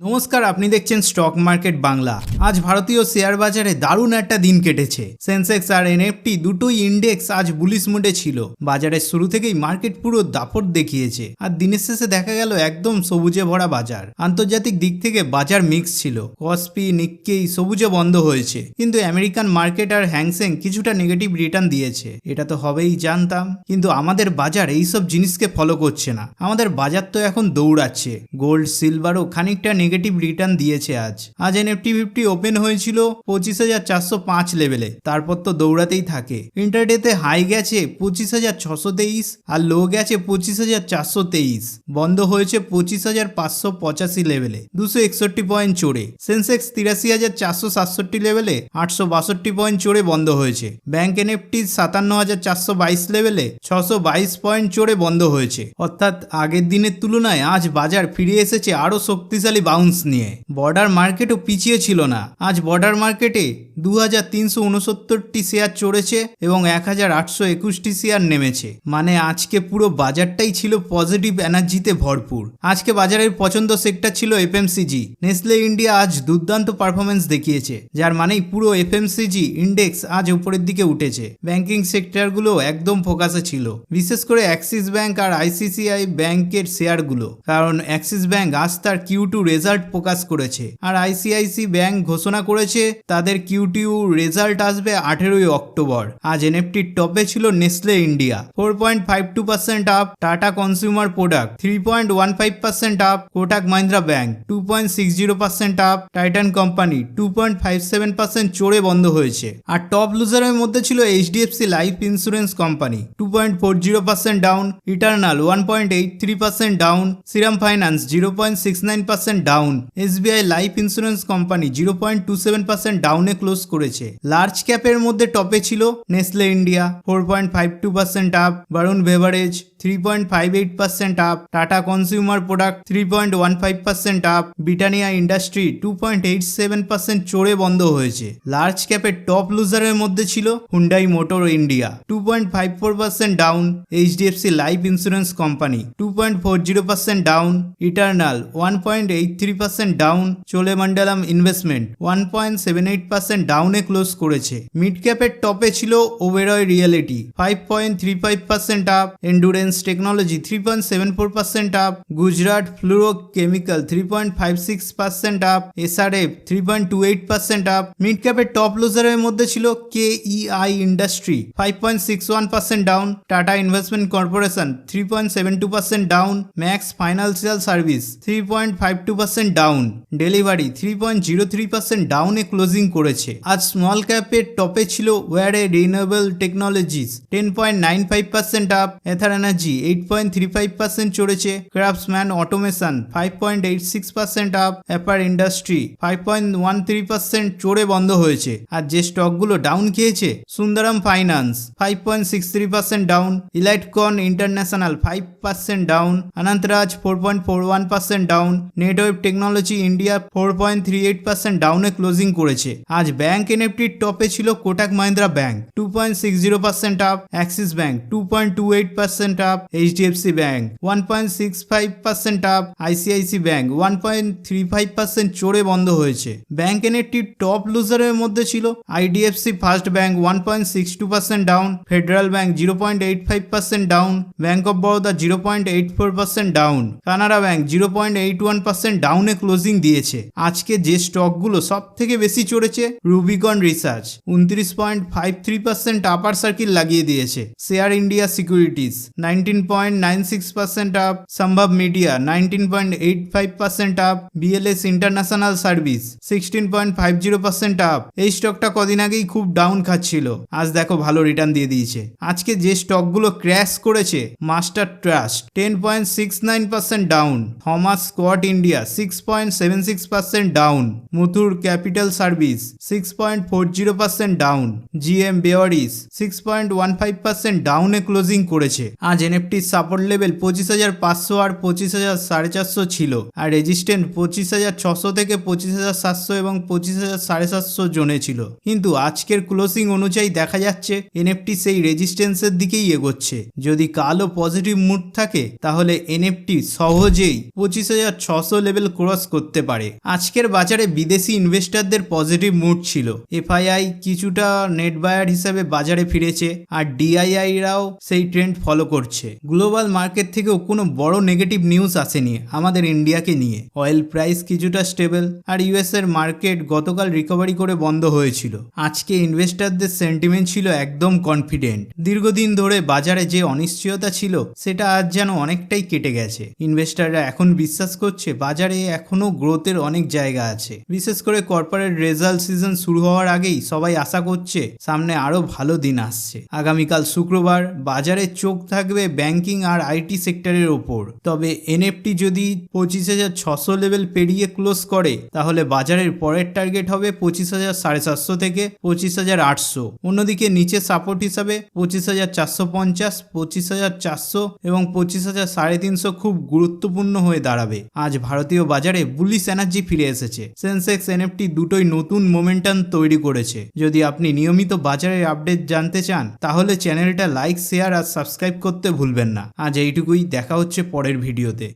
নমস্কার, আপনি দেখছেন স্টক মার্কেট বাংলা আজ ভারতীয় শেয়ার বাজারে দারুণ একটা দিন কেটেছে। সেন্সেক্স আর এনএফটি দুটোই ইন্ডেক্স আজ বুলিশ মুডে ছিল। বাজারের শুরু থেকেই মার্কেট পুরো দাপট দেখিয়েছে। আর দিনের শেষে দেখা গেল একদম সবুজে ভরা বাজার। আন্তর্জাতিক দিক থেকে বাজার মিক্স ছিল। কসপি নিক্কেই সবুজে বন্ধ হয়েছে। কিন্তু আমেরিকান মার্কেট আর হ্যাংসেং কিছুটা নেগেটিভ রিটার্ন দিয়েছে। এটা তো হবেই জানতাম। কিন্তু আমাদের বাজার এইসব জিনিসকে ফলো করছে না। আমাদের বাজার তো এখন দৌড়াচ্ছে। গোল্ড সিলভারও খানিকটা নেগেটিভ রিটার্ন দিয়েছে আজ। আজ এনএফটি ফিফটি ওপেন হয়েছিল পঁচিশ হাজার চারশো পাঁচ লেভেলে তারপর তো দৌড়াতেই থাকে। ইন্টারডেতে হাই গেছে পঁচিশ হাজার ছশো তেইশ আর লো গেছে পঁচিশ হাজার চারশো তেইশ। বন্ধ হয়েছে পঁচিশ হাজার পাঁচশো পঁচাশি লেভেলে দুশো একষট্টি পয়েন্ট চড়ে। সেন্সেক্স তিরাশি হাজার চারশো সাতষট্টি লেভেলে আটশো বাষট্টি পয়েন্ট চড়ে বন্ধ হয়েছে। ব্যাংক এনএফটি সাতান্ন হাজার চারশো বাইশ লেভেলে ছশো বাইশ পয়েন্ট চড়ে বন্ধ হয়েছে। অর্থাৎ আগের দিনের তুলনায় আজ বাজার ফিরে এসেছে আরও শক্তিশালী বাউন্স নিয়ে। বর্ডার মার্কেটও পিছিয়ে ছিল না। আজ বর্ডার মার্কেটে দু হাজার তিনশো উনসত্তরটি শেয়ার চড়েছে এবং এক হাজার আটশো একুশটি শেয়ার নেমেছে। মানে আজকে পুরো বাজারটাই ছিল পজিটিভ এনার্জিতে ভরপুর। আজকে বাজারের পছন্দ সেক্টর ছিল এফএমসিজি নেসলে ইন্ডিয়া আজ দুর্দান্ত পারফরমেন্স দেখিয়েছে। যার মানেই পুরো এফএমসিজি ইন্ডেক্স আজ উপরের দিকে উঠেছে। ব্যাংকিং সেক্টরগুলো একদম ফোকাসে ছিল। বিশেষ করে অ্যাক্সিস ব্যাংক আর আইসিসিআই ব্যাংকের শেয়ারগুলো কারণ অ্যাক্সিস ব্যাংক আজ তার কিউ টু রেজাল্ট প্রকাশ করেছে। আর আইসিআইসি ব্যাংক ঘোষণা করেছে, তাদের কিউটিউ রেজাল্ট আসবে আঠেরোই অক্টোবর। আজ এনএফটির টপে ছিল Nestle India four point five two percent up Tata consumer product three point one five percent up Kotak Mahindra bank two point six zero percent up Titan company two point five seven percent চড়ে বন্ধ হয়েছে। আর top লুজারের মধ্যে ছিল HDFC life insurance company two point four zero percent down Eternal one point eight three percent down Shriram finance zero point six nine percent down SBI life insurance company zero point two seven percent ডাউনে close করেছে। Large ক্যাপের মধ্যে টপে ছিল Nestle India four point five two percent up Varun beverage three point five eight percent up Tata consumer product three point one five percent up Britannia industry two point eight seven percent চড়ে বন্ধ হয়েছে। Large ক্যাপের top লুজারের মধ্যে ছিল Hyundai motor India two point five four percent down HDFC life insurance company two point four zero percent down Eternal one point eight three percent down Cholamandalam investment one point seven eight percent ডাউনে close করেছে। Mid ক্যাপের টপে ছিল Oberoi realty five point three five percent up endurance technology three point seven four percent up Gujarat fluoro chemical three point five six percent up SRF three point two eight percent up mid ক্যাপের top লুজারের মধ্যে ছিল K EI industry five point six one percent down Tata investment corporation three point seven two percent down Max financial service three point five two percent down delivery three point zero three percent ডাউনে closing করেছে। আজ small ক্যাপের টপে ছিল Waaree renewable technologies ten point nine five percent up Ather energy eight point three five percent চড়েছে craftsman automation five point eight six percent up Apar industry five point one three percent চড়ে বন্ধ হয়েছে। আর যে স্টকগুলো down খেয়েছে, Sundaram finance five point six three percent down Elitecon international five percent down Anantraj four point four one percent down Netweb technology India four point three eight percent ডাউনে closing করেছে। আজ ব্যাংক এনএফটির টপে ছিল Kotak Mahindra bank, two point six zero percent up, Axis bank, two point two eight percent up, HDFC bank, one point six five percent up, ICICI bank, one point three five percent চড়ে বন্ধ হয়েছে। Bank এনএফটির top লুজারের মধ্যে ছিল IDFC first bank, one point six two percent down, federal bank, zero point eight five percent down, bank of Baroda, zero point eight four percent down, Canara bank, zero point eight one percent ডাউনে closing দিয়েছে। আজকে যে স্টকগুলো সব থেকে বেশি চড়েছে Rubicon research. উনত্রিশ point five three percent upper circuit লাগিয়ে দিয়েছে। Share India securities nineteen point nine six percent up Sambhaav media nineteen point eight five percent up BLS international service sixteen point five zero percent up এই স্টকটা কদিন আগেই খুব down খাচ্ছিল। আজ দেখো ভালো রিটার্ন দিয়ে দিয়েছে। আজকে যে স্টকগুলো ক্র্যাশ করেছে, master trust ten point six nine percent down Thomas Scott India six point seven six percent down Muthoot capital service six point four zero percent down GM breweries six point one five percent ডাউনে closing করেছে। আজ এনএফটির support level পঁচিশ হাজার পাঁচশো আর পঁচিশ হাজার সাড়ে চারশো ছিল। আর রেজিস্ট্যান্ট পঁচিশ হাজার ছশো থেকে পঁচিশ হাজার সাতশো এবং পঁচিশ হাজার সাড়ে সাতশো জোনে ছিল। কিন্তু আজকের ক্লোজিং অনুযায়ী দেখা যাচ্ছে এনএফটি সেই রেজিস্ট্যান্সের দিকেই এগোচ্ছে। যদি কালও পজিটিভ মুড থাকে, তাহলে এনএফটি সহজেই পঁচিশ হাজার ছশো লেভেল ক্রস করতে পারে। আজকের বাজারে বিদেশি ইনভেস্টরদের পজিটিভ মুড ছিল। এফআইআই কিছুটা নেট বায়ার হিসাবে বাজারে ফিরেছে আর ডিআইআইরাও সেই ট্রেন্ড ফলো করছে। গ্লোবাল মার্কেট থেকেও কোনো বড় নেগেটিভ নিউজ আসেনি আমাদের ইন্ডিয়াকে নিয়ে। অয়েল প্রাইস কিছুটা স্টেবল আর ইউএস এর মার্কেট গতকাল রিকভারি করে বন্ধ হয়েছিল। আজকে ইনভেস্টরদের সেন্টিমেন্ট ছিল একদম কনফিডেন্ট দীর্ঘদিন ধরে বাজারে যে অনিশ্চয়তা ছিল, সেটা আজ যেন অনেকটাই কেটে গেছে। ইনভেস্টররা এখন বিশ্বাস করছে বাজারে এখনও গ্রোথের অনেক জায়গা আছে। বিশেষ করে কর্পোরেট রেজাল্ট সিজন শুরু হওয়ার আগেই সবাই আশা করছে সামনে আরও ভালো দিন আসছে। আগামীকাল শুক্রবার বাজারে চোখ থাকবে ব্যাংকিং আর আইটি সেক্টরের ওপর। তবে এনএফটি যদি পঁচিশ হাজার ছশো লেভেল পেরিয়ে ক্লোজ করে, তাহলে বাজারের পরের টার্গেট হবে পঁচিশ হাজার সাড়ে সাতশো থেকে পঁচিশ হাজার আটশো। অন্যদিকে নিচে সাপোর্ট হিসাবে পঁচিশ হাজার চারশো পঞ্চাশ, পঁচিশ হাজার চারশো এবং পঁচিশ হাজার সাড়ে তিনশো খুব গুরুত্বপূর্ণ হয়ে দাঁড়াবে। আজ ভারতীয় বাজারে বুলিশ এনার্জি ফিরে এসেছে। সেন্সেক্স এনএফটি দুটোই নতুন মোমেন্টাম তৈরি করেছে। যদি আপনি নিয়মিত বাজারের আপডেট জানতে চান, তাহলে চ্যানেলটা লাইক শেয়ার আর সাবস্ক্রাইব করতে ভুলবেন না। আজ এইটুকুই, দেখা হচ্ছে পরের ভিডিওতে